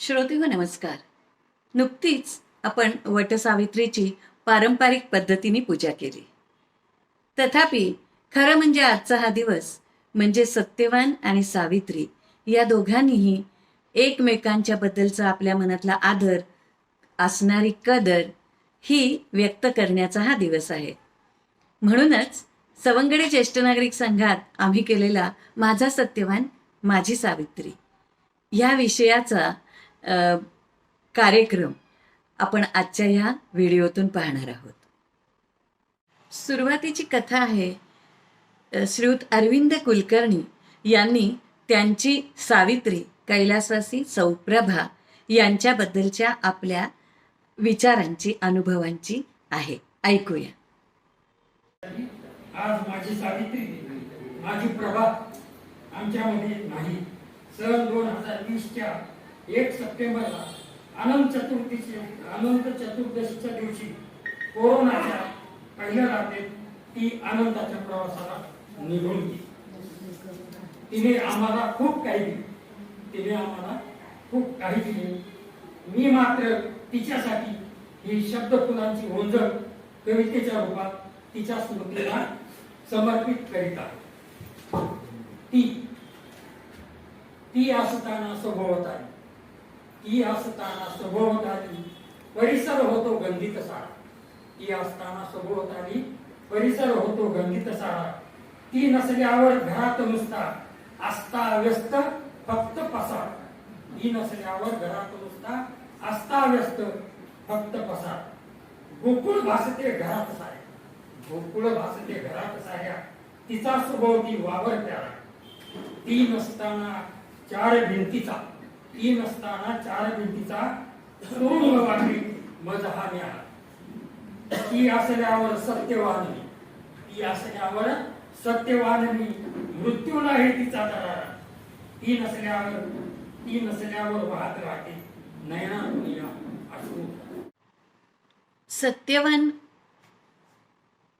श्रोते हो, नमस्कार. नुकतीच आपण वटसावित्रीची पारंपरिक पद्धतीने पूजा केली. तथापि खरं म्हणजे आजचा हा दिवस म्हणजे सत्यवान आणि सावित्री या दोघांनीही एकमेकांच्या बद्दलचा आपल्या मनातला आदर असणारी कदर ही व्यक्त करण्याचा हा दिवस आहे. म्हणूनच सवंगडे ज्येष्ठ नागरिक संघात आम्ही केलेला माझा सत्यवान माझी सावित्री. या विषयाचा कार्यक्रम आपण आजच्या ह्या व्हिडिओतून पाहणार आहोत. सुरुवातीची कथा आहे श्रीयुत अरविंद कुलकर्णी यांनी त्यांची सावित्री कैलासवासी सौप्रभा यांच्याबद्दलच्या आपल्या विचारांची अनुभवांची आहे. ऐकूया. आज माझी सावित्री माझी प्रभा आमच्यामध्ये नाही. सन दोन हजार वीसच्या एक सप्टेंबरला अनंत चतुर्थीचे अनंत चतुर्दशीच्या दिवशी कोरोनाच्या पहिल्या रात्रीत ती आनंदाच्या प्रवासाला निघून गेली. तिने आम्हाला खूप काही दिले. तिने आम्हाला खूप काही दिले. मी मात्र तिच्यासाठी ही शब्द फुलांची ओंजळ कवितेच्या रूपात तिच्या स्मृतीला समर्पित करीत आहे. ती ती असताना स्वभावत आहे. ती असताना सभोवताली परिसर होतो गंधित सारा ती असताना सभोवताली परिसर होतो गंधित सारा ती नसल्यावर घरात नुसता असता व्यस्त फक्त पसार ती नसल्यावर घरात नुसता असता व्यस्त फक्त पसार गोकुळ भासते घरात साऱ्या गोकुळ भासते घरात साऱ्या तिचा स्वभाव ती वावर प्यारा ती नसताना चार भिंतीचा तीन असताना चार भिंतीचा सोडून वाटली मज हा न्यारा ती असल्यावर सत्यवानी ती असल्यावर सत्यवानी मृत्यूला हे तिचा दरारा ती नसल्यावर ती नसल्यावर वाहत राहते नयना दुनिया अश्रू सत्यवान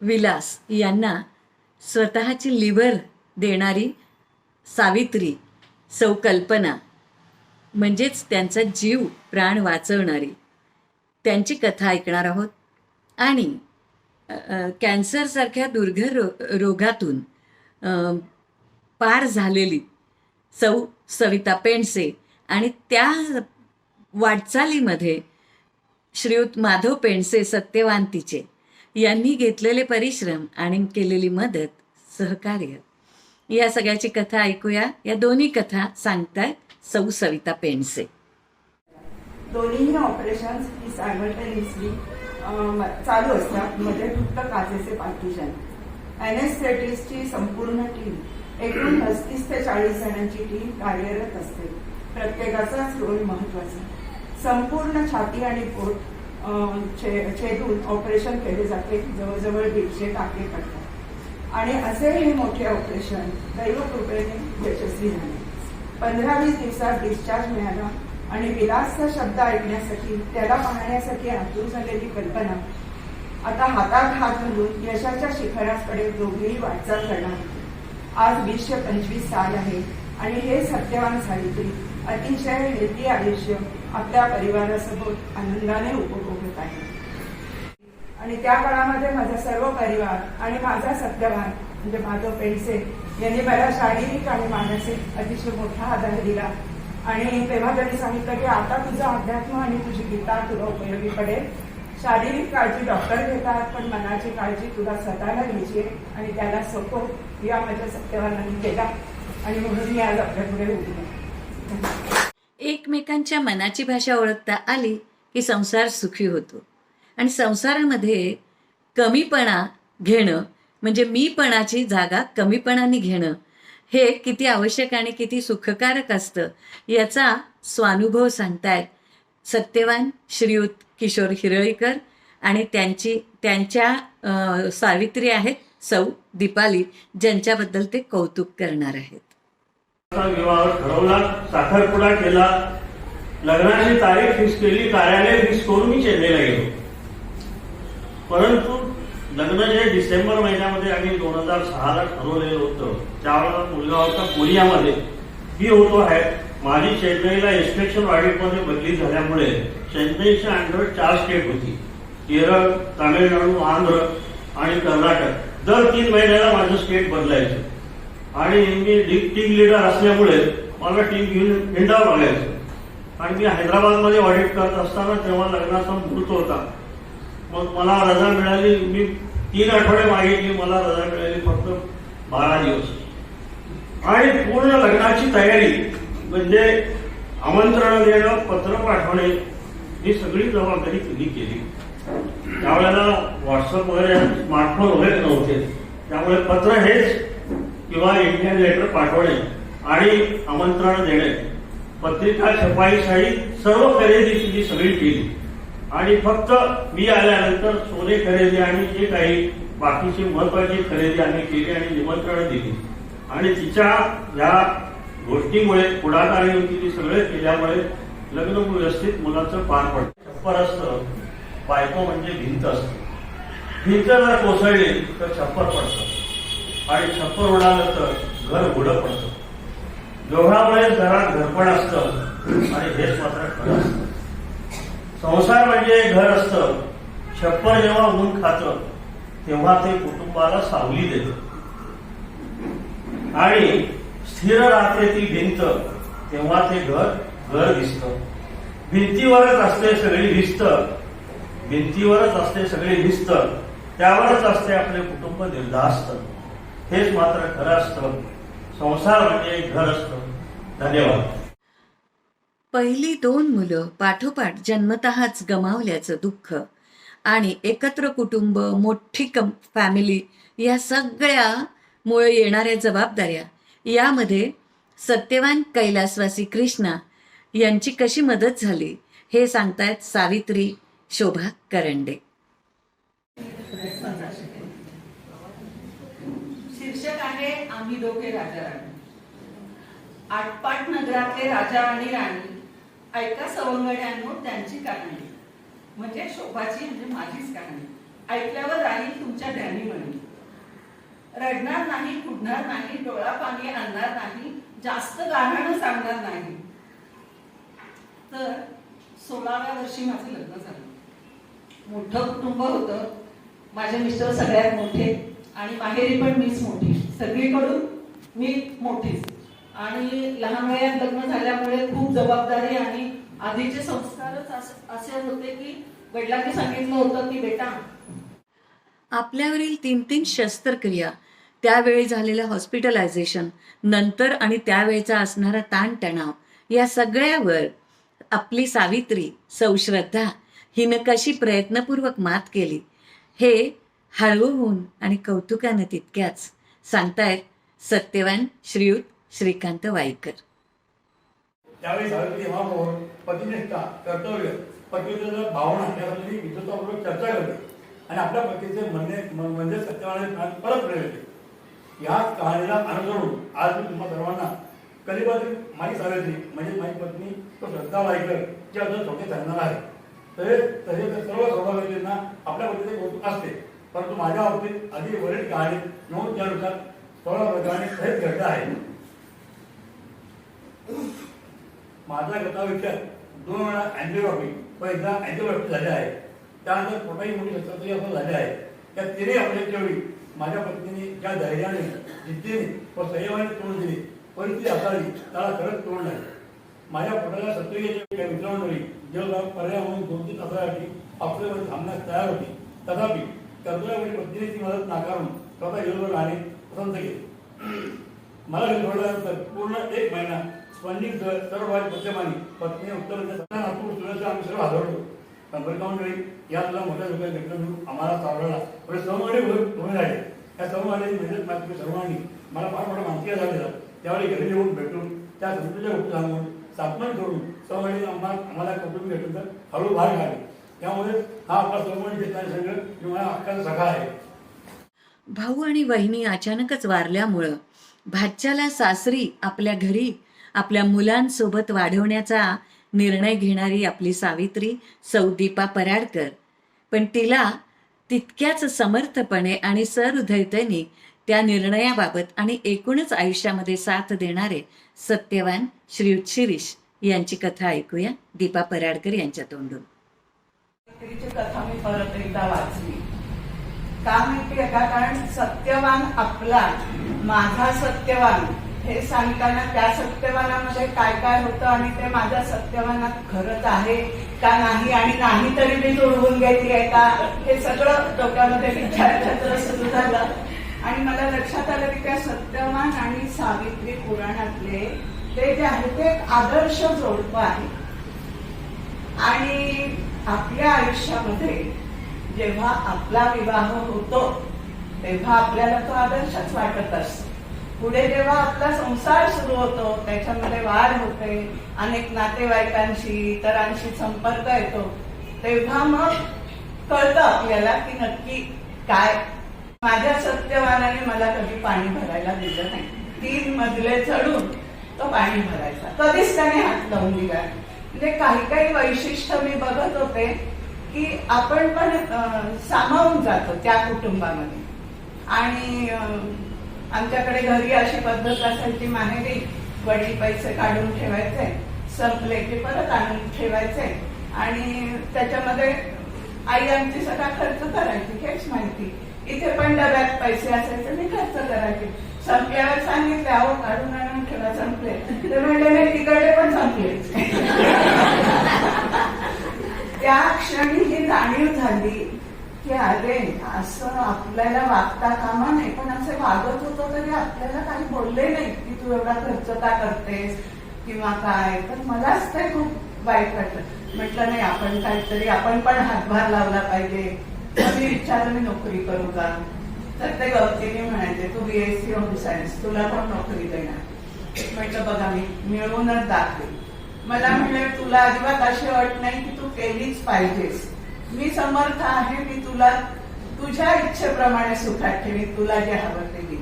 विलास यांना स्वतःची लिव्हर देणारी सावित्री सौकल्पना. म्हणजेच त्यांचा जीव प्राण वाचवणारी. त्यांची कथा ऐकणार आहोत. आणि कॅन्सरसारख्या दुर्घर रो रोगातून पार झालेली सौ सविता पेंडसे आणि त्या वाटचालीमध्ये श्रीयुत माधव पेंडसे सत्यवांतीचे यांनी घेतलेले परिश्रम आणि केलेली मदत सहकार्य. या सगळ्याची कथा ऐकूया. या दोन्ही कथा सांगतायत. सौ सविता पेंडसे दोन्हीही ऑपरेशन्स ही सायमल्टेनियसली चालू असतात. मध्ये फक्त काचेचे पार्टिशन अॅनेस्थेटिस्टची संपूर्ण टीम एकूण पस्तीस ते चाळीस जणांची टीम कार्यरत असते. प्रत्येकाचाच रोल महत्त्वाचा. संपूर्ण छाती आणि पोट छेदून ऑपरेशन केले जाते. जवळजवळ दीडशे टाके पडतात आणि असे हे मोठे ऑपरेशन दैवकृपेने यशस्वी झाले. पंधरा वीस दिवसात डिस्चार्ज मिळाला आणि विलासचा शब्द ऐकण्यासाठी त्याला पाहण्यासाठी आतूर झालेली कल्पना. आता हातात हात घालून यशाच्या शिखराकडे दोघेही वाटचाल करणार. आज वीसशे पंचवीस साल आहे आणि हे सत्यवान सावित्री अतिशय हेल्दी आयुष्य आपल्या परिवारासोबत आनंदाने उपभोगत आहे. आणि त्या काळामध्ये माझा सर्व परिवार आणि माझा सत्यवान म्हणजे माझं पेंडसे यांनी मला शारीरिक आणि मानसिक अतिशय मोठा आधार दिला. आणि तेव्हा त्यांनी सांगितलं की आता तुझा अध्यात्म आणि तुझी गीता तुला उपयोगी पडेल. शारीरिक काळजी डॉक्टर घेतात पण मनाची काळजी तुला स्वतःला घ्यायची आहे आणि त्याला सोपो या माझ्या सत्यवानांनी केला. आणि म्हणून मी आज आपल्यापुढे उभी एकमेकांच्या मनाची भाषा ओळखता आली की संसार सुखी होतो. आणि संसारामध्ये कमीपणा घेणं म्हणजे मीपणाची जागा कमीपणाने घेणं हे किती आवश्यक आणि किती सुखकारक असतं याचा स्वानुभव सांगतायत सत्यवान श्रीयुत किशोर हिरळीकर आणि त्यांची त्यांच्या सावित्री आहेत सौ दीपाली ज्यांच्याबद्दल ते कौतुक करणार आहेत. विवाह ठरवला साखरपुडा केला लग्नाची तारीख फिक्स केली कार्यालय फिक्स करून मी चेन्नईला गेलो. परंतु लग्न जे डिसेंबर महिन्यामध्ये आम्ही दोन हजार सहाला ठरवलेलं होतं त्यावेळेला मुलगा होता कोरियामध्ये. ही होतो आहे. माझी चेन्नईला इन्स्पेक्शन ऑडिटमध्ये बदली झाल्यामुळे चेन्नईच्या अंडर चार स्टेट होती. केरळ तामिळनाडू आंध्र आणि कर्नाटक. दर तीन महिन्याला माझं स्टेट बदलायचं. आणि मी टीम लिडर असल्यामुळे मला टीम घेऊन हिंडावं लागायचं. आणि मी हैदराबादमध्ये ऑडिट करत असताना तेव्हा लग्नाचा मुहूर्त होता. मग मला रजा मिळाली. मी तीन आठवडे मागितली. मला रजा मिळाली फक्त बारा दिवस. आणि पूर्ण लग्नाची तयारी म्हणजे आमंत्रण देणं पत्र पाठवणे ही सगळी जबाबदारी तुम्ही केली. त्यावेळेला व्हॉट्सअप वगैरे स्मार्टफोन वगैरे नव्हते. त्यामुळे पत्र हेच किंवा इंडियन लेटर पाठवणे आणि आमंत्रण देणे. पत्रिका छपाईशाही सर्व खरेदी जी सगळी केली. आणि फक्त मी आल्यानंतर सोने खरेदी आणि जे काही बाकीची महत्वाची खरेदी आम्ही केली आणि निमंत्रण दिली. आणि तिच्या या गोष्टीमुळे पुढाकाराने तिने सगळे केल्यामुळे लग्न व्यवस्थित मुलाचं पार पडतं छप्पर असतं बायको म्हणजे भिंत असते. भिंत जर कोसळली तर छप्पर पडतं. आणि छप्पर उडालं तर घर उडं पडतं. दोघांमुळे घरात घरपण असतं आणि हेच मात्र खरं असतं संसार म्हणजे घर असतं. छप्पर जेव्हा ऊन खातं तेव्हा ते कुटुंबाला सावली देतं. आणि स्थिर राहते ती भिंत तेव्हा ते घर घर दिसतं. भिंतीवरच असते सगळी भिस्त. भिंतीवरच असते सगळी भिस्त. त्यावरच असते आपले कुटुंब निर्धास्त. हेच मात्र खरं असतं. संसार म्हणजे एक घर असतं. धन्यवाद. पहिली दोन मुलं पाठोपाठ जन्मतःच गमावल्याचं दुःख आणि एकत्र कुटुंब मोठी कम फॅमिली या सगळ्यामुळे येणाऱ्या जबाबदाऱ्या यामध्ये सत्यवान कैलासवासी कृष्णा यांची कशी मदत झाली हे सांगतायत सावित्री शोभा करंडे. शीर्षक आहे आम्ही दोघे राजा राणी. आटपाट नगरातले राजा आणि राणी. ऐका सवंगड्यांनो त्यांची कहाणी म्हणजे शोभाची म्हणजे माझीच कहाणी ऐकल्यावर राहील तुमच्या ध्यानी म्हणी रडणार नाही कुडणार नाही डोळा पाणी आणणार नाही जास्त गाणं सांगणार नाही. तर सोळाव्या वर्षी माझं लग्न झालं. मोठं कुटुंब होतं. माझे मिस्टर सगळ्यात मोठे आणि माहेरी पण मीच मोठी. सगळीकडून मी मोठीच. आणि लहान वयात लग्न झाल्यामुळे खूप जबाबदारी आणि आधीचे संस्कारच असे होते की वडिलांनी सांगितलं होतं की बेटा. आपल्यावरील तीन तीन शस्त्रक्रिया त्यावेळी झालेलं हॉस्पिटलायझेशन नंतर आणि त्यावेळेचा असणारा ताणतणाव या सगळ्यावर आपली सावित्री सौश्रद्धा हिनं कशी प्रयत्नपूर्वक मात केली हे हळवून आणि कौतुकानं तितक्याच सांगतायत सत्यवान श्रीयुत श्रीकांत वाईकर. त्यावेळी सावित्री महापौर पतिनिष्ठा कर्तव्य पतिव्रतेच्या भावना याबद्दल विद्वतापूर्वक चर्चा करते आणि आपल्या पतीचे म्हणणे म्हणजे सत्यनारायण प्राण परत मिळवते. या कहाणीला अनुसरून आज मी तुम्हा सर्वांना कलिबातील माझी सावित्री म्हणजे माझी पत्नी तो श्रद्धा वाईकर अजून थोडे सांगणार आहे. तसेच तसे तर सर्व सौभाग्यांना आपल्या पतीचे कौतुक असते. परंतु माझ्या बाबतीत अधिक वरील कहाणी नोंद त्यानुसार सोळा प्रकारे सहित घडलं आहे. माझा गताविषयात दोन वेळा अँजिओग्राफी पहिला एकदा अँजिओग्राफी झाली आहे. त्यानंतर पोटाही मोठी शस्त्रक्रिया असं झाली आहे. त्या तिन्ही अपडेटच्या वेळी माझ्या पत्नीने ज्या धैर्याने जिद्दीने व संयमाने तोंड दिली परिस्थिती हाताळली त्याला खरंच तोंड नाही. माझ्या पोटाला शस्त्रक्रियेच्या मित्रांवरही जेव्हा पर्याय म्हणून दोन तीन तासासाठी ऑपरेमध्ये थांबण्यास तयार होती. तथापि कर्तव्यामुळे पत्नीने ती मदत नाकारून स्वतः येऊन राहणे पसंत केले. मला हे पूर्ण एक महिना स्पंजिंग सर्व बाहेर पत्नी उत्तर नागपूर सुरेश आम्ही सर्व हादरलो संपर्कामुळे या तुला मोठ्या लोकांनी भेटलं म्हणून आम्हाला सावरला. पण सहमाडी होऊन राहिले त्या सहमाडीची मेहनत मात्र सर्वांनी. मला फार मोठा मानसिक झालेला त्यावेळी घरी येऊन भेटून त्या संस्कृतीच्या गोष्टी सांगून सातमन करून सहमाडी आम्हाला आम्हाला कौटुंबिक भेटून तर हळू भार घाले त्यामुळे हा आपला सहमाडी घेतणारे संघ मी मला अख्खा सखा आहे. भाऊ आणि वहिनी अचानकच वारल्यामुळं भाच्याला सासरी आपल्या घरी आपल्या मुलांसोबत वाढवण्याचा निर्णय घेणारी आपली सावित्री सौदीपा पराडकर. पण तिला तितक्याच समर्थपणे आणि सहृदयतेने त्या निर्णयाबाबत आणि एकूणच आयुष्यामध्ये साथ देणारे सत्यवान श्रीयुत शिरीष यांची कथा ऐकूया दीपा पराडकर यांच्या तोंडून. कथा मी परत एकदा वाचली. का माहितीये का? कारण सत्यवान आपला माझा सत्यवान. हे सांगताना त्या सत्यवानामध्ये काय काय होतं आणि ते माझ्या सत्यवानात खरंच आहे का नाही आणि नाही तरी मी जुळवून आहे का? हे सगळं डोक्यामध्ये विचारायचं सुरू झालं. आणि मला लक्षात आलं की त्या सत्यवान आणि सावित्री पुराणातले ते जे आहे ते एक आदर्श जोडप आहे आणि आपल्या आयुष्यामध्ये जेव्हा आपला विवाह होतो तेव्हा आपल्याला तो आदर्शच वाटत असतो. पुढे जेव्हा आपला संसार सुरू होतो त्याच्यामध्ये वाढ होते अनेक नातेवाईकांशी इतरांशी संपर्क येतो तेव्हा मग कळतं आपल्याला की नक्की काय. माझ्या सत्यवानाने मला कधी पाणी भरायला दिलं नाही. तीन मजले चढून तो पाणी भरायचा. कधीच त्याने हात लावून दिला म्हणजे काही काही वैशिष्ट्य मी बघत होते की आपण पण सामावून जातो त्या कुटुंबामध्ये. आणि आमच्याकडे घरी अशी पद्धत असायची माहेरी वडील पैसे काढून ठेवायचे संपले की परत आणून ठेवायचे. आणि त्याच्यामध्ये आई आमची सगळा खर्च करायची हेच माहिती. इथे पण डब्यात पैसे असायचे मी खर्च करायचे. संपल्यावर सांगितले अहो काढून आणून ठेवा संपले. तर म्हणले तिकडे पण संपले. त्या क्षणी ही जाणीव झाली. की अरे असं आपल्याला वागता कामा नाही पण असे वागत होतो तरी आपल्याला काही बोलले नाही की तू एवढा खर्च का करतेस किंवा काय. तर मलाच ते खूप वाईट वाटलं. म्हटलं नाही आपण काहीतरी आपण पण हातभार लावला पाहिजे. कधी मी विचारलं मी नोकरी करू का? तर ते गवतीने म्हणायचे तू बीएससी होम सायन्स तुला पण नोकरी देणार? म्हटलं बघा मी मिळवूनच दाखवे मला म्हणले तुला अजिबात अशी अट नाही की तू केलीच पाहिजेस. मी समर्थ आहे मी तुला तुझ्या इच्छेप्रमाणे सुखात ठेवी तुला जे हवं ते मी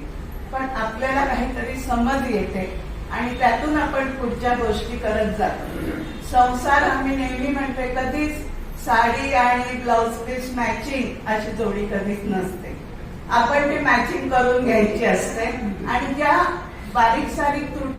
पण आपल्याला काहीतरी समज येते आणि त्यातून आपण पुढच्या गोष्टी करत जातो. संसार आम्ही नेहमी म्हणते कधीच साडी आणि ब्लाउज पीस मॅचिंग अशी जोडी कधीच नसते. आपण ती मॅचिंग करून घ्यायची असते आणि ज्या बारीक सारीक त्रुटी